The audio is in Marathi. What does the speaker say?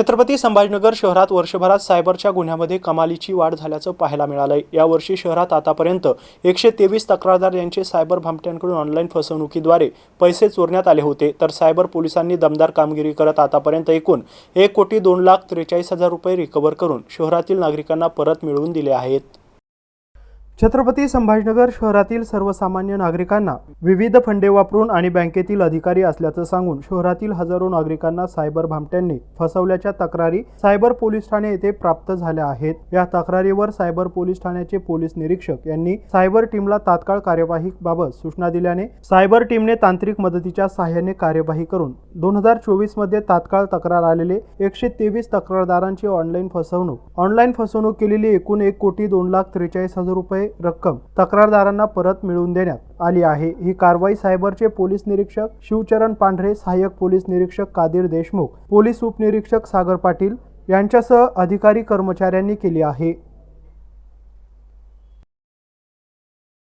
छत्रपती संभाजीनगर शहरात वर्षभरात सायबरच्या गुन्ह्यामध्ये कमालीची वाढ झाल्याचं पाहायला मिळालंय. यावर्षी शहरात आतापर्यंत एकशे तेवीस तक्रारदार यांचे सायबर भामट्यांकडून ऑनलाईन फसवणुकीद्वारे पैसे चोरण्यात आले होते. तर सायबर पोलिसांनी दमदार कामगिरी करत आतापर्यंत एकूण एक कोटी दोन लाख त्रेचाळीस हजार रुपये रिकव्हर करून शहरातील नागरिकांना परत मिळवून दिले आहेत. छत्रपती संभाजीनगर शहरातील सर्वसामान्य नागरिकांना विविध फंडे वापरून आणि बँकेतील अधिकारी असल्याचं सांगून शहरातील हजारो नागरिकांना सायबर भामट्यांनी फसवल्याच्या तक्रारी सायबर पोलीस ठाणे येथे प्राप्त झाल्या आहेत. या तक्रारीवर सायबर पोलीस ठाण्याचे पोलीस निरीक्षक यांनी सायबर टीमला तात्काळ कार्यवाही बाबत सूचना दिल्याने सायबर टीमने तांत्रिक मदतीच्या सहाय्याने कार्यवाही करून दोन हजार चोवीसमध्ये तात्काळ तक्रार आलेले एकशे तेवीस तक्रारदारांची ऑनलाईन फसवणूक ऑनलाईन फसवणूक केलेली एकूण एक कोटी दोन लाख त्रेचाळीस हजार रुपये रक्कम तक्रारदारांना परत मिळवून देण्यात आली आहे. ही कारवाई सायबरचे पोलीस निरीक्षक शिवचरण पांढरे सहाय्यक पोलीस निरीक्षक कादिर देशमुख पोलीस उपनिरीक्षक सागर पाटील यांच्यासह अधिकारी कर्मचाऱ्यांनी केली आहे.